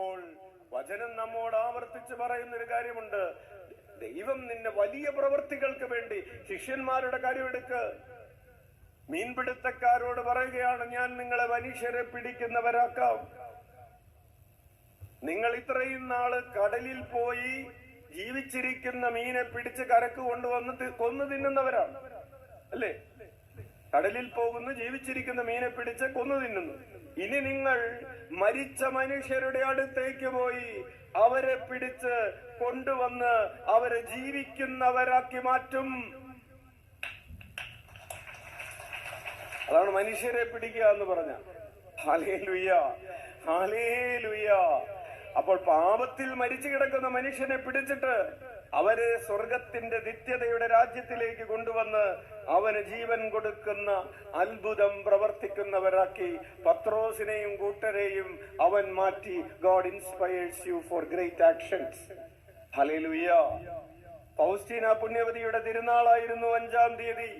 അപ്പോൾ വചനം നമ്മോട് ആവർത്തിച്ച് പറയുന്ന ഒരു കാര്യമുണ്ട്. ദൈവം നിന്നെ വലിയ പ്രവൃത്തികൾക്ക് വേണ്ടി ശിഷ്യന്മാരുടെ കാര്യം എടുക്ക്. മീൻപിടുത്തക്കാരോട് പറയുകയാണ് ഞാൻ നിങ്ങളെ മനുഷ്യരെ പിടിക്കുന്നവരാക്കാം. നിങ്ങൾ ഇത്രയും നാൾ കടലിൽ പോയി ജീവിച്ചിരിക്കുന്ന മീനെ പിടിച്ച് കരക്ക് കൊണ്ടുവന്ന് കൊന്നു തിന്നുന്നവരാണ്. അല്ലേ? കടലിൽ പോകുന്നു ജീവിച്ചിരിക്കുന്ന മീനെ പിടിച്ച് കൊന്നു തിന്നുന്നു. ഇനി നിങ്ങൾ മരിച്ച മനുഷ്യരുടെ അടുത്തേക്ക് പോയി അവരെ പിടിച്ച് കൊണ്ടുവന്ന് അവരെ ജീവിക്കുന്നവരാക്കി മാറ്റും. അതാണ് മനുഷ്യരെ പിടിക്കുക എന്ന് പറഞ്ഞ. ഹാലേ ലുയ്യ ഹാലേ ലുയ്യ അപ്പോൾ പാപത്തിൽ മരിച്ചു കിടക്കുന്ന മനുഷ്യനെ പിടിച്ചിട്ട് അവരെ സ്വർഗത്തിന്റെ നിത്യതയുടെ രാജ്യത്തിലേക്ക് കൊണ്ടുവന്ന് അവന് ജീവൻ കൊടുക്കുന്ന അത്ഭുതം പ്രവർത്തിക്കുന്നവരാക്കി പത്രോസിനെയും കൂട്ടരെയും അവൻ മാറ്റി. God inspires you for great actions hallelujah Faustina പുണ്യവതിയുടെ തിരുനാളായിരുന്നു അഞ്ചാം തീയതി.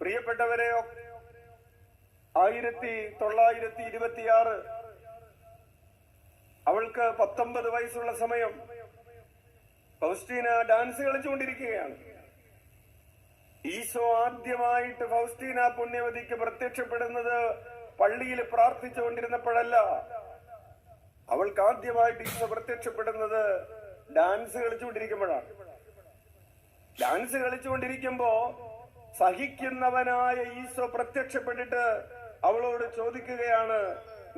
പ്രിയപ്പെട്ടവരെ ആയിരത്തി തൊള്ളായിരത്തി ഇരുപത്തിയാറ് അവൾക്ക് പത്തൊമ്പത് വയസ്സുള്ള സമയം ഫൗസ്റ്റീന ഡാൻസ് കളിച്ചുകൊണ്ടിരിക്കുകയാണ്. ഈശോ ആദ്യമായിട്ട് ഫൗസ്റ്റീന പുണ്യവതിക്ക് പ്രത്യക്ഷപ്പെടുന്നത് പള്ളിയിൽ പ്രാർത്ഥിച്ചുകൊണ്ടിരുന്നപ്പോഴല്ല. അവൾക്ക് ആദ്യമായിട്ട് ഈശോ പ്രത്യക്ഷപ്പെടുന്നത് ഡാൻസ് കളിച്ചുകൊണ്ടിരിക്കുമ്പോഴാണ്. ഡാൻസ് കളിച്ചുകൊണ്ടിരിക്കുമ്പോ സഹിക്കുന്നവനായ ഈശോ പ്രത്യക്ഷപ്പെട്ടിട്ട് അവളോട് ചോദിക്കുകയാണ്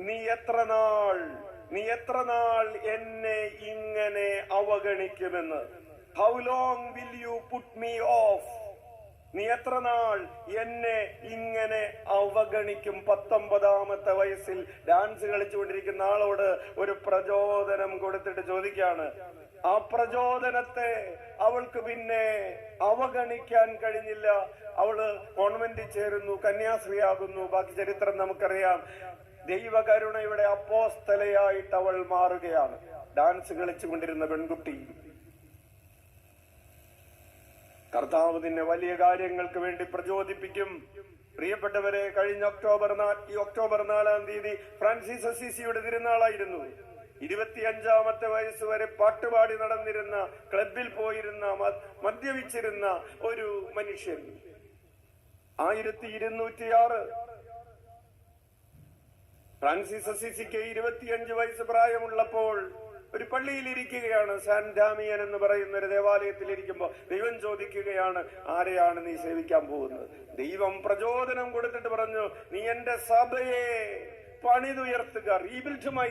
നീ എത്ര നാൾ നീ എത്ര നാൾ എന്നെ ഇങ്ങനെ അവഗണിക്കുമെന്ന്? How long will you put me off നീ എത്ര നാൾ എന്നെ ഇങ്ങനെ അവഗണിക്കും? പത്തൊമ്പതാമത്തെ വയസ്സിൽ ഡാൻസ് കളിച്ചുകൊണ്ടിരിക്കുന്ന ആളോട് ഒരു പ്രചോദനം കൊടുത്തിട്ട് ചോദിക്കാണ് ആ പ്രചോദനത്തെ അവൾക്ക് പിന്നെ അവഗണിക്കാൻ കഴിഞ്ഞില്ല. അവൾ കോൺവെന്റിൽ ചേരുന്നു കന്യാസ്ത്രീയാകുന്നു. ബാക്കി ചരിത്രം നമുക്കറിയാം. ദൈവകരുണയുടെ അപ്പോസ്തലയായിട്ട് അവൾ മാറുകയാണ്. ഡാൻസ് കളിച്ചുകൊണ്ടിരുന്ന പെൺകുട്ടി. കർത്താവ് നിന്നെ വലിയ കാര്യങ്ങൾക്ക് വേണ്ടി പ്രചോദിപ്പിക്കും. പ്രിയപ്പെട്ടവരെ കഴിഞ്ഞ ഒക്ടോബർ ഈ ഒക്ടോബർ നാലാം തീയതി ഫ്രാൻസിസ് അസീസിയുടെ തിരുനാളായിരുന്നു. ഇരുപത്തിയഞ്ചാമത്തെ വയസ്സ് വരെ പാട്ടുപാടി നടന്നിരുന്ന ക്ലബിൽ പോയിരുന്ന മദ്യപിച്ചിരുന്ന ഒരു മനുഷ്യൻ. ആയിരത്തി ഇരുന്നൂറ്റിയാറ് ഫ്രാൻസിസ് അസിസിക്ക് ഇരുപത്തിയഞ്ച് വയസ്സ് പ്രായമുള്ളപ്പോൾ ഒരു പള്ളിയിൽ ഇരിക്കുകയാണ്. സാൻ ഡാമിയൻ എന്ന് പറയുന്ന ഒരു ദേവാലയത്തിൽ ഇരിക്കുമ്പോൾ ദൈവം ചോദിക്കുകയാണ് ആരെയാണ് നീ സേവിക്കാൻ പോകുന്നത്? ദൈവം പ്രചോദനം കൊടുത്തിട്ട് പറഞ്ഞു നീ എന്റെ സഭയെ പണിതുയർത്തുക റീബിൽഡ് മൈ